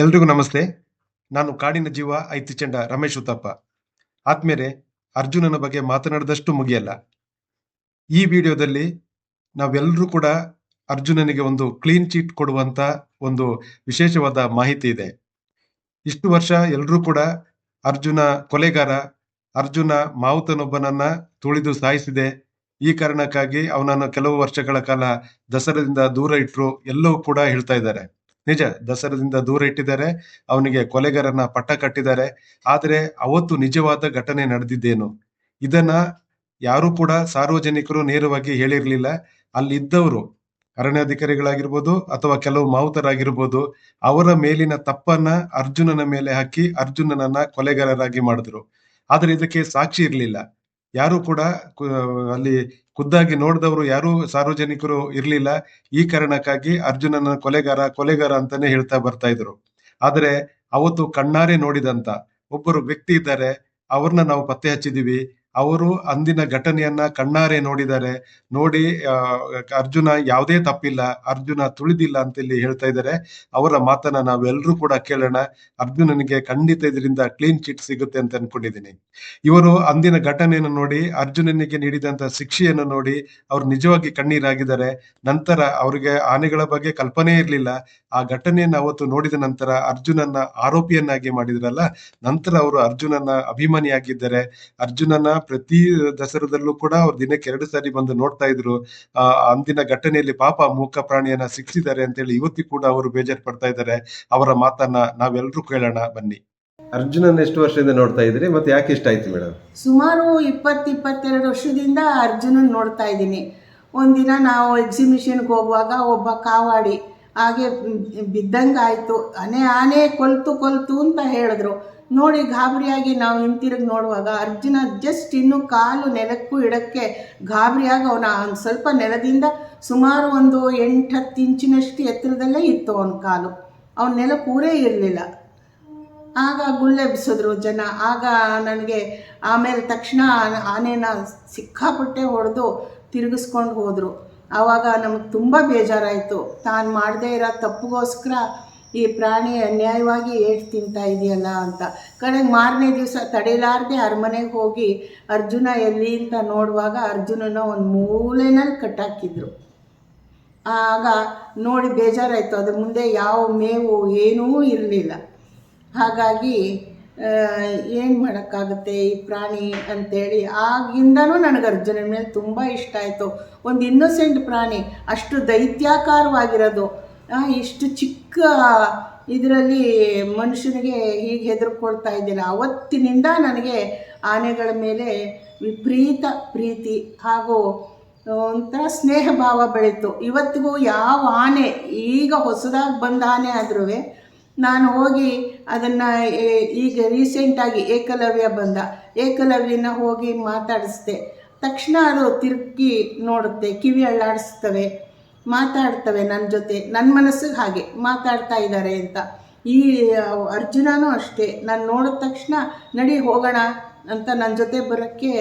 ಎಲ್ರಿಗೂ ನಮಸ್ತೆ. ನಾನು ಕಾಡಿನ ಜೀವ ಐತಿಚಂಡ ರಮೇಶ್ ಉತ್ತಪ್ಪ. ಆದ್ಮೇಲೆ ಅರ್ಜುನನ ಬಗ್ಗೆ ಮಾತನಾಡಿದಷ್ಟು ಮುಗಿಯಲ್ಲ. ಈ ವಿಡಿಯೋದಲ್ಲಿ ನಾವೆಲ್ಲರೂ ಕೂಡ ಅರ್ಜುನನಿಗೆ ಒಂದು ಕ್ಲೀನ್ ಚೀಟ್ ಕೊಡುವಂತ ಒಂದು ವಿಶೇಷವಾದ ಮಾಹಿತಿ ಇದೆ. ಇಷ್ಟು ವರ್ಷ ಎಲ್ಲರೂ ಕೂಡ ಅರ್ಜುನ ಕೊಲೆಗಾರ, ಅರ್ಜುನ ಮಾವುತನೊಬ್ಬನನ್ನ ತುಳಿದು ಸಾಯಿಸಿದೆ. ಈ ಕಾರಣಕ್ಕಾಗಿ ಅವನನ್ನು ಕೆಲವು ವರ್ಷಗಳ ಕಾಲ ದಸರಾದಿಂದ ದೂರ ಇಟ್ಟರು ಎಲ್ಲವೂ ಕೂಡ ಹೇಳ್ತಾ ಇದ್ದಾರೆ. ನಿಜ, ದಸರಾದಿಂದ ದೂರ ಇಟ್ಟಿದ್ದಾರೆ, ಅವನಿಗೆ ಕೊಲೆಗಾರನ ಪಟ್ಟ ಕಟ್ಟಿದ್ದಾರೆ. ಆದರೆ ಅವತ್ತು ನಿಜವಾದ ಘಟನೆ ನಡೆದಿದ್ದೇನು? ಇದನ್ನ ಯಾರು ಕೂಡ ಸಾರ್ವಜನಿಕರು ನೇರವಾಗಿ ಹೇಳಿರಲಿಲ್ಲ. ಅಲ್ಲಿದ್ದವರು ಅರಣ್ಯಾಧಿಕಾರಿಗಳಾಗಿರ್ಬೋದು ಅಥವಾ ಕೆಲವು ಮಾವುತರಾಗಿರ್ಬೋದು, ಅವರ ಮೇಲಿನ ತಪ್ಪನ್ನ ಅರ್ಜುನನ ಮೇಲೆ ಹಾಕಿ ಅರ್ಜುನನನ್ನ ಕೊಲೆಗಾರರಾಗಿ ಮಾಡಿದ್ರು. ಆದರೆ ಇದಕ್ಕೆ ಸಾಕ್ಷಿ ಇರ್ಲಿಲ್ಲ. ಯಾರು ಕೂಡ ಅಲ್ಲಿ ಖುದ್ದಾಗಿ ನೋಡಿದವರು ಯಾರು ಸಾರ್ವಜನಿಕರು ಇರ್ಲಿಲ್ಲ. ಈ ಕಾರಣಕ್ಕಾಗಿ ಅರ್ಜುನನ ಕೊಲೆಗಾರ ಕೊಲೆಗಾರ ಅಂತಾನೆ ಹೇಳ್ತಾ ಬರ್ತಾ ಇದ್ರು. ಆದರೆ ಅವತ್ತು ಕಣ್ಣಾರೆ ನೋಡಿದಂತ ಒಬ್ಬರು ವ್ಯಕ್ತಿ ಇದ್ದಾರೆ. ಅವ್ರನ್ನ ನಾವು ಪತ್ತೆ ಹಚ್ಚಿದೀವಿ. ಅವರು ಅಂದಿನ ಘಟನೆಯನ್ನ ಕಣ್ಣಾರೆ ನೋಡಿದ್ದಾರೆ ನೋಡಿ ಅರ್ಜುನ ಯಾವುದೇ ತಪ್ಪಿಲ್ಲ, ಅರ್ಜುನ ತುಳಿದಿಲ್ಲ ಅಂತ ಇಲ್ಲಿ ಹೇಳ್ತಾ ಇದ್ದಾರೆ. ಅವರ ಮಾತನ್ನ ನಾವೆಲ್ಲರೂ ಕೂಡ ಕೇಳೋಣ. ಅರ್ಜುನನಿಗೆ ಖಂಡಿತ ಇದರಿಂದ ಕ್ಲೀನ್ ಚಿಟ್ ಸಿಗುತ್ತೆ ಅಂತ ಅನ್ಕೊಂಡಿದ್ದೀನಿ. ಇವರು ಅಂದಿನ ಘಟನೆಯನ್ನು ನೋಡಿ, ಅರ್ಜುನನಿಗೆ ನೀಡಿದಂತ ಶಿಕ್ಷೆಯನ್ನು ನೋಡಿ, ಅವ್ರು ನಿಜವಾಗಿ ಕಣ್ಣೀರಾಗಿದ್ದಾರೆ. ನಂತರ ಅವರಿಗೆ ಆನೆಗಳ ಬಗ್ಗೆ ಕಲ್ಪನೆ ಇರಲಿಲ್ಲ. ಆ ಘಟನೆಯನ್ನು ಅವತ್ತು ನೋಡಿದ ನಂತರ ಅರ್ಜುನನ್ನ ಆರೋಪಿಯನ್ನಾಗಿ ಮಾಡಿದ್ರಲ್ಲ, ನಂತರ ಅವರು ಅರ್ಜುನನ ಅಭಿಮಾನಿಯಾಗಿದ್ದಾರೆ. ಅರ್ಜುನನ ಪ್ರತಿ ದಸರಾದಲ್ಲೂ ಕೂಡ ಅವ್ರು ದಿನಕ್ಕೆ ಎರಡು ಸಾರಿ ಬಂದು ನೋಡ್ತಾ ಇದ್ರು. ಆ ಅಂದಿನ ಘಟನೆಯಲ್ಲಿ ಪಾಪ ಮೂಕ ಪ್ರಾಣಿಯನ್ನ ಸಿಕ್ಸಿದ್ದಾರೆ ಅಂತ ಹೇಳಿ ಇವತ್ತಿ ಕೂಡ ಅವರು ಬೇಜಾರು ಪಡ್ತಾ ಇದ್ದಾರೆ. ಅವರ ಮಾತನ್ನ ನಾವೆಲ್ಲರೂ ಕೇಳೋಣ ಬನ್ನಿ. ಅರ್ಜುನನ್ ಎಷ್ಟು ವರ್ಷದಿಂದ ನೋಡ್ತಾ ಇದ್ರಿ ಮತ್ತೆ ಯಾಕೆ ಇಷ್ಟ ಆಯ್ತು ಮೇಡಮ್? ಸುಮಾರು ಇಪ್ಪತ್ತು ಇಪ್ಪತ್ತೆರಡು ವರ್ಷದಿಂದ ಅರ್ಜುನನ್ ನೋಡ್ತಾ ಇದ್ದೀನಿ. ಒಂದಿನ ನಾವು ಎಕ್ಸಿಬಿಷನ್ಗೆ ಹೋಗುವಾಗ ಒಬ್ಬ ಕಾವಾಡಿ ಹಾಗೆ ಬಿದ್ದಂಗೆ ಆಯಿತು ಆನೆ ಆನೆ ಕೊಲ್ತು ಕೊಲ್ತು ಅಂತ ಹೇಳಿದ್ರು. ನೋಡಿ, ಗಾಬರಿಯಾಗಿ ನಾವು ಹಿಂತಿರುಗಿ ನೋಡುವಾಗ ಅರ್ಜುನ ಜಸ್ಟ್ ಇನ್ನು ಕಾಲು ನೆಲಕ್ಕೂ ಇಡಕ್ಕೆ ಗಾಬರಿಯಾಗಿ ಅವನ ಒಂದು ಸ್ವಲ್ಪ ನೆಲದಿಂದ ಸುಮಾರು ಒಂದು ಎಂಟು ಹತ್ತು ಇಂಚಿನಷ್ಟು ಎತ್ತರದಲ್ಲೇ ಇತ್ತು ಅವನ ಕಾಲು. ಅವನ ನೆಲ ಪೂರೇ ಇರಲಿಲ್ಲ. ಆಗ ಗುಳ್ಳೆಬ್ಸಿದ್ರು ಜನ. ಆಗ ನನಗೆ ಆಮೇಲೆ ತಕ್ಷಣ ಆನೆ- ಆನೆನ ಸಿಕ್ಕಾಪಟ್ಟೆ ಹೊಡೆದು ತಿರುಗಿಸ್ಕೊಂಡು ಹೋದರು. ಆವಾಗ ನಮಗೆ ತುಂಬ ಬೇಜಾರಾಯಿತು. ತಾನು ಮಾಡದೇ ಇರೋ ತಪ್ಪಿಗೋಸ್ಕರ ಈ ಪ್ರಾಣಿ ಅನ್ಯಾಯವಾಗಿ ಏಟ್ ತಿಂತಾ ಇದೆಯಲ್ಲ ಅಂತ. ಕಡೆಗೆ ಮಾರನೇ ದಿವಸ ತಡೆಯಲಾರ್ದೆ ಅರಮನೆಗೆ ಹೋಗಿ ಅರ್ಜುನ ಎಲ್ಲಿ ಅಂತ ನೋಡುವಾಗ ಅರ್ಜುನನ ಒಂದು ಮೂಲೆನಲ್ಲಿ ಕಟ್ಟಾಕಿದ್ರು. ಆಗ ನೋಡಿ ಬೇಜಾರಾಯಿತು. ಅದ್ರ ಮುಂದೆ ಯಾವ ಮೇವು ಏನೂ ಇರಲಿಲ್ಲ. ಹಾಗಾಗಿ ಏನು ಮಾಡೋಕ್ಕಾಗುತ್ತೆ ಈ ಪ್ರಾಣಿ ಅಂತೇಳಿ ಆಗಿಂದನೂ ನನಗೆ ಅರ್ಜುನನ ಮೇಲೆ ತುಂಬ ಇಷ್ಟ ಆಯಿತು. ಒಂದು ಇನ್ನೋಸೆಂಟ್ ಪ್ರಾಣಿ, ಅಷ್ಟು ದೈತ್ಯಾಕಾರವಾಗಿರೋದು. ಇಷ್ಟು ಚಿಕ್ಕ ಇದರಲ್ಲಿ ಮನುಷ್ಯನಿಗೆ ಹೀಗೆ ಹೆದರ್ಕೊಳ್ತಾ ಇದ್ದೀನಿ. ಅವತ್ತಿನಿಂದ ನನಗೆ ಆನೆಗಳ ಮೇಲೆ ವಿಪರೀತ ಪ್ರೀತಿ ಹಾಗೂ ಒಂಥರ ಸ್ನೇಹ ಭಾವ ಬೆಳೀತು. ಇವತ್ತಿಗೂ ಯಾವ ಆನೆ ಈಗ ಹೊಸದಾಗಿ ಬಂದ ಆನೆ ಆದ್ರೂ ನಾನು ಹೋಗಿ ಅದನ್ನು ಈಗ ರೀಸೆಂಟಾಗಿ ಏಕಲವ್ಯ ಬಂದ. ಏಕಲವ್ಯನ ಹೋಗಿ ಮಾತಾಡಿಸ್ದೆ. ತಕ್ಷಣ ಅದು ತಿರುಗಿ ನೋಡುತ್ತೆ, ಕಿವಿ ಅಳ್ಳಾಡಿಸ್ತವೆ, ಮಾತಾಡ್ತವೆ ನನ್ನ ಜೊತೆ. ನನ್ನ ಮನಸ್ಸಿಗೆ ಹಾಗೆ ಮಾತಾಡ್ತಾ ಇದ್ದಾರೆ ಅಂತ. ಈ ಅರ್ಜುನನೂ ಅಷ್ಟೇ. ನಾನು ನೋಡಿದ ತಕ್ಷಣ, ನಡಿ ಹೋಗೋಣ ಅಂತ ನನ್ನ ಜೊತೆ ಬರೋಕ್ಕೆ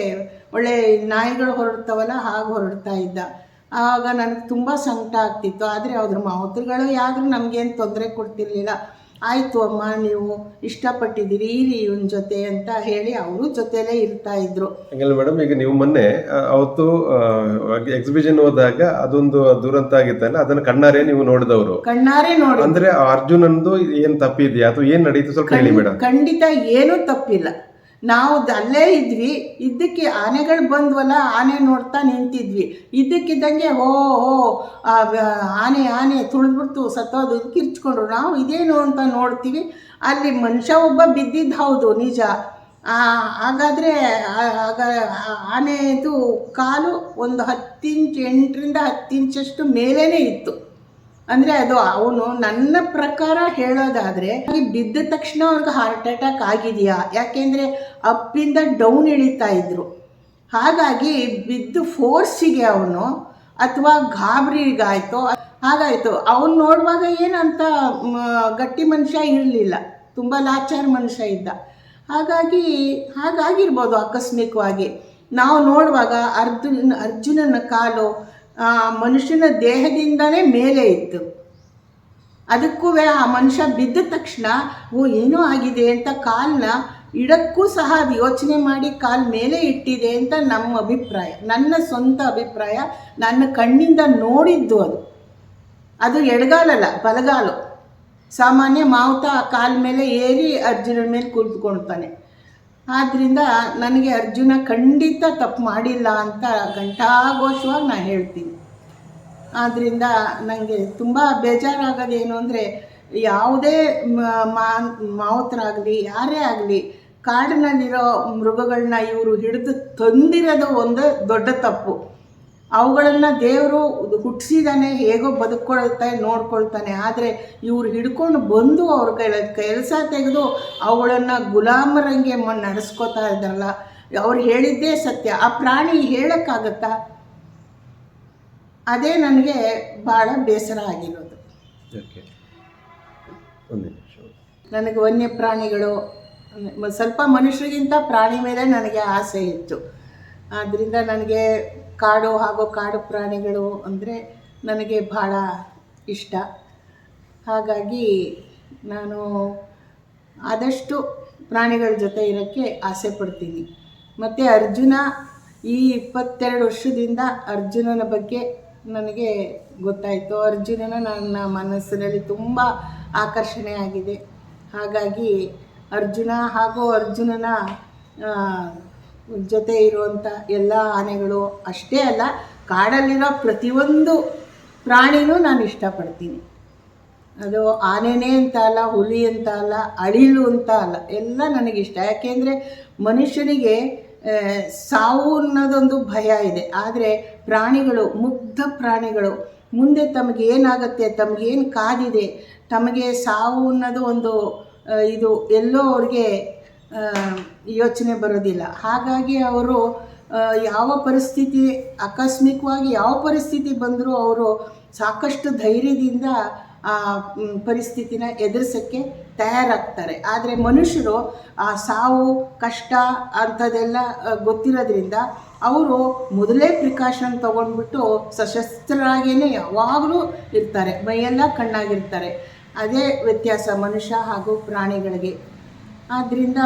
ಒಳ್ಳೆ ನಾಯಿಗಳು ಹೊರಡ್ತಾವಲ್ಲ, ಹಾಗೆ ಹೊರಡ್ತಾ ಇದ್ದ. ಆಗ ನನಗೆ ತುಂಬ ಸಂಕಟ ಆಗ್ತಿತ್ತು. ಆದರೆ ಅವ್ರ ಮಾವುತರುಗಳು ಯಾರು ನಮಗೇನು ತೊಂದರೆ ಕೊಡ್ತಿರ್ಲಿಲ್ಲ. ಆಯಿತು ಅಮ್ಮ ನೀವು ಇಷ್ಟಪಟ್ಟಿದ್ದೀರಿ ಇರಿ ಇವನ ಜೊತೆ ಅಂತ ಹೇಳಿ ಅವರು ಜೊತೆಲೇ ಇರ್ತಾ ಇದ್ರು. ಹಂಗಲ್ಲ ಮೇಡಮ್ ಈಗ ನೀವು ಮೊನ್ನೆ ಅವತ್ತು ಎಕ್ಸಿಬಿಷನ್ ಹೋದಾಗ ಅದೊಂದು ದುರಂತ ಆಗಿತ್ತಲ್ಲ ಅದನ್ನ ಕಣ್ಣಾರೆ ನೀವು ನೋಡಿದವರು. ಕಣ್ಣಾರೆ ನೋಡಿ ಅಂದ್ರೆ ಅರ್ಜುನಂದು ಏನ್ ತಪ್ಪಿದ್ಯಾ? ಅಥವಾ ಏನ್ ನಡೀತು? ಸ್ವಲ್ಪ ಹೇಳಿ ಮೇಡಮ್ ಖಂಡಿತ ಏನೂ ತಪ್ಪಿಲ್ಲ. ನಾವು ಅಲ್ಲೇ ಇದ್ವಿ, ಇದ್ದಕ್ಕೆ ಆನೆಗಳು ಬಂದ್ವಲ್ಲ, ಆನೆ ನೋಡ್ತಾ ನಿಂತಿದ್ವಿ. ಇದ್ದಕ್ಕಿದ್ದಂಗೆ ಹೋ ಆ ಆನೆ ಆನೆ ತುಳಿದ್ಬಿಡ್ತು, ಸತ್ತೋದು ಕಿರ್ಚ್ಕೊಂಡ್ರು ನಾವು ಇದೇನು ಅಂತ ನೋಡ್ತೀವಿ. ಅಲ್ಲಿ ಮನುಷ್ಯ ಒಬ್ಬ ಬಿದ್ದಿದ್ದು ಹೌದು, ನಿಜ. ಹಾಗಾದರೆ ಆಗ ಆನೆದು ಕಾಲು ಒಂದು ಹತ್ತು ಇಂಚ್, ಎಂಟರಿಂದ ಹತ್ತು ಇಂಚಷ್ಟು ಮೇಲೇ ಇತ್ತು. ಅಂದರೆ ಅದು ಅವನು ನನ್ನ ಪ್ರಕಾರ ಹೇಳೋದಾದ್ರೆ ಬಿದ್ದ ತಕ್ಷಣ ಅವ್ರಿಗೆ ಹಾರ್ಟ್ ಅಟ್ಯಾಕ್ ಆಗಿದೆಯಾ? ಯಾಕೆಂದರೆ ಅಪ್ಪಿಂದ ಡೌನ್ ಇಳಿತಾ ಇದ್ರು. ಹಾಗಾಗಿ ಬಿದ್ದು ಫೋರ್ಸಿಗೆ ಅವನು ಅಥವಾ ಗಾಬರಿಗಾಯ್ತು, ಹಾಗಾಯಿತು. ಅವನು ನೋಡುವಾಗ ಏನಂತ ಗಟ್ಟಿ ಮನುಷ್ಯ ಇರಲಿಲ್ಲ. ತುಂಬ ಲಾಚಾರ ಮನುಷ್ಯ ಇದ್ದ. ಹಾಗಾಗಿ, ಹಾಗಾಗಿರ್ಬೋದು ಆಕಸ್ಮಿಕವಾಗಿ. ನಾವು ನೋಡುವಾಗ ಅರ್ಜುನ್, ಅರ್ಜುನನ ಕಾಲು ಮನುಷ್ಯನ ದೇಹದಿಂದನೇ ಮೇಲೆ ಇತ್ತು. ಅದಕ್ಕೂ ಆ ಮನುಷ್ಯ ಬಿದ್ದ ತಕ್ಷಣ, ಓ, ಏನೂ ಆಗಿದೆ ಅಂತ ಕಾಲನ್ನ ಇಡಕ್ಕೂ ಸಹ ಅದು ಯೋಚನೆ ಮಾಡಿ ಕಾಲ್ ಮೇಲೆ ಇಟ್ಟಿದೆ ಅಂತ ನಮ್ಮ ಅಭಿಪ್ರಾಯ, ನನ್ನ ಸ್ವಂತ ಅಭಿಪ್ರಾಯ, ನನ್ನ ಕಣ್ಣಿಂದ ನೋಡಿದ್ದು ಅದು. ಅದು ಎಡಗಾಲಲ್ಲ, ಬಲಗಾಲು. ಸಾಮಾನ್ಯ ಮಾವುತ ಕಾಲ ಮೇಲೆ ಏರಿ ಅರ್ಜುನನ ಮೇಲೆ ಕುಳಿತುಕೊಳ್ತಾನೆ. ಆದ್ದರಿಂದ ನನಗೆ ಅರ್ಜುನ ಖಂಡಿತ ತಪ್ಪು ಮಾಡಿಲ್ಲ ಅಂತ ಘಂಟಾಘೋಷವಾಗಿ ನಾನು ಹೇಳ್ತೀನಿ. ಆದ್ದರಿಂದ ನನಗೆ ತುಂಬ ಬೇಜಾರಾಗೋದೇನು ಅಂದರೆ ಯಾವುದೇ ಮಾವುತರಾಗಲಿ, ಯಾರೇ ಆಗಲಿ, ಕಾಡಿನಲ್ಲಿರೋ ಮೃಗಗಳನ್ನ ಇವರು ಹಿಡಿದು ತಂದಿರೋದು ಒಂದು ದೊಡ್ಡ ತಪ್ಪು. ಅವುಗಳನ್ನು ದೇವರು ಹುಟ್ಟಿಸಿದಾನೆ ಹೇಗೋ ಬದುಕೊಳ್ತಾನೆ ನೋಡ್ಕೊಳ್ತಾನೆ. ಆದರೆ ಇವ್ರು ಹಿಡ್ಕೊಂಡು ಬಂದು ಅವ್ರ ಕೈ ಕೆಲಸ ತೆಗೆದು ಅವುಗಳನ್ನು ಗುಲಾಮರಂಗೆ ನಡೆಸ್ಕೋತಾ ಇದ್ದಾರಲ್ಲ ಅವ್ರು ಹೇಳಿದ್ದೇ ಸತ್ಯ. ಆ ಪ್ರಾಣಿ ಹೇಳೋಕ್ಕಾಗತ್ತಾ? ಅದೇ ನನಗೆ ಭಾಳ ಬೇಸರ ಆಗಿರೋದು. ನನಗೆ ವನ್ಯ ಪ್ರಾಣಿಗಳು ಸ್ವಲ್ಪ ಮನುಷ್ಯರಿಗಿಂತ ಪ್ರಾಣಿ ಮೇಲೆ ನನಗೆ ಆಸೆ ಇತ್ತು. ಆದ್ದರಿಂದ ನನಗೆ ಕಾಡು ಹಾಗೂ ಕಾಡು ಪ್ರಾಣಿಗಳು ಅಂದರೆ ನನಗೆ ಭಾಳ ಇಷ್ಟ. ಹಾಗಾಗಿ ನಾನು ಆದಷ್ಟು ಪ್ರಾಣಿಗಳ ಜೊತೆ ಇರೋಕ್ಕೆ ಆಸೆ ಪಡ್ತೀನಿ. ಮತ್ತು ಅರ್ಜುನ, ಈ ಇಪ್ಪತ್ತೆರಡು ವರ್ಷದಿಂದ ಅರ್ಜುನನ ಬಗ್ಗೆ ನನಗೆ ಗೊತ್ತಾಯಿತು. ಅರ್ಜುನನ ನನ್ನ ಮನಸ್ಸಿನಲ್ಲಿ ತುಂಬ ಆಕರ್ಷಣೆ ಆಗಿದೆ. ಹಾಗಾಗಿ ಅರ್ಜುನ ಹಾಗೂ ಅರ್ಜುನನ ಜೊತೆ ಇರುವಂಥ ಎಲ್ಲ ಆನೆಗಳು ಅಷ್ಟೇ ಅಲ್ಲ, ಕಾಡಲ್ಲಿರೋ ಪ್ರತಿಯೊಂದು ಪ್ರಾಣಿನೂ ನಾನು ಇಷ್ಟಪಡ್ತೀನಿ. ಅದು ಆನೆನೇ ಅಂತ ಅಲ್ಲ, ಹುಲಿ ಅಂತ ಅಲ್ಲ, ಅಳಿಲು ಅಂತ ಅಲ್ಲ, ಎಲ್ಲ ನನಗಿಷ್ಟ ಯಾಕೆಂದರೆ ಮನುಷ್ಯನಿಗೆ ಸಾವು ಅನ್ನೋದೊಂದು ಭಯ ಇದೆ. ಆದರೆ ಪ್ರಾಣಿಗಳು, ಮುಗ್ಧ ಪ್ರಾಣಿಗಳು, ಮುಂದೆ ತಮಗೆ ಏನಾಗುತ್ತೆ ತಮಗೇನು ಕಾದಿದೆ, ತಮಗೆ ಸಾವು ಅನ್ನೋದು ಒಂದು ಇದು ಎಲ್ಲೋ ಅವ್ರಿಗೆ ಯೋಚನೆ ಬರೋದಿಲ್ಲ. ಹಾಗಾಗಿ ಅವರು ಯಾವ ಪರಿಸ್ಥಿತಿ, ಆಕಸ್ಮಿಕವಾಗಿ ಯಾವ ಪರಿಸ್ಥಿತಿ ಬಂದರೂ ಅವರು ಸಾಕಷ್ಟು ಧೈರ್ಯದಿಂದ ಆ ಪರಿಸ್ಥಿತಿನ ಎದುರಿಸೋಕ್ಕೆ ತಯಾರಾಗ್ತಾರೆ. ಆದರೆ ಮನುಷ್ಯರು ಆ ಸಾವು, ಕಷ್ಟ ಅಂಥದ್ದೆಲ್ಲ ಗೊತ್ತಿರೋದ್ರಿಂದ ಅವರು ಮೊದಲೇ ಪ್ರಿಕಾಷನ್ ತೊಗೊಂಡ್ಬಿಟ್ಟು ಸಶಸ್ತ್ರರಾಗಿಯೇ ಯಾವಾಗಲೂ ಇರ್ತಾರೆ. ಮೈಯೆಲ್ಲ ಕಣ್ಣಾಗಿರ್ತಾರೆ. ಅದೇ ವ್ಯತ್ಯಾಸ ಮನುಷ್ಯ ಹಾಗೂ ಪ್ರಾಣಿಗಳಿಗೆ. ಆದ್ದರಿಂದ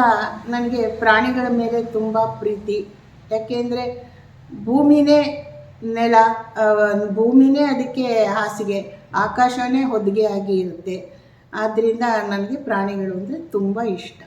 ನನಗೆ ಪ್ರಾಣಿಗಳ ಮೇಲೆ ತುಂಬ ಪ್ರೀತಿ. ಯಾಕೆಂದರೆ ಭೂಮಿನೇ ನೆಲ ಭೂಮಿನೇ ಅದಕ್ಕೆ ಹಾಸಿಗೆ ಆಕಾಶವೇ ಹೊದಿಗೆ ಆಗಿ ಇರುತ್ತೆ. ಆದ್ದರಿಂದ ನನಗೆ ಪ್ರಾಣಿಗಳು ಅಂದರೆ ತುಂಬ ಇಷ್ಟ.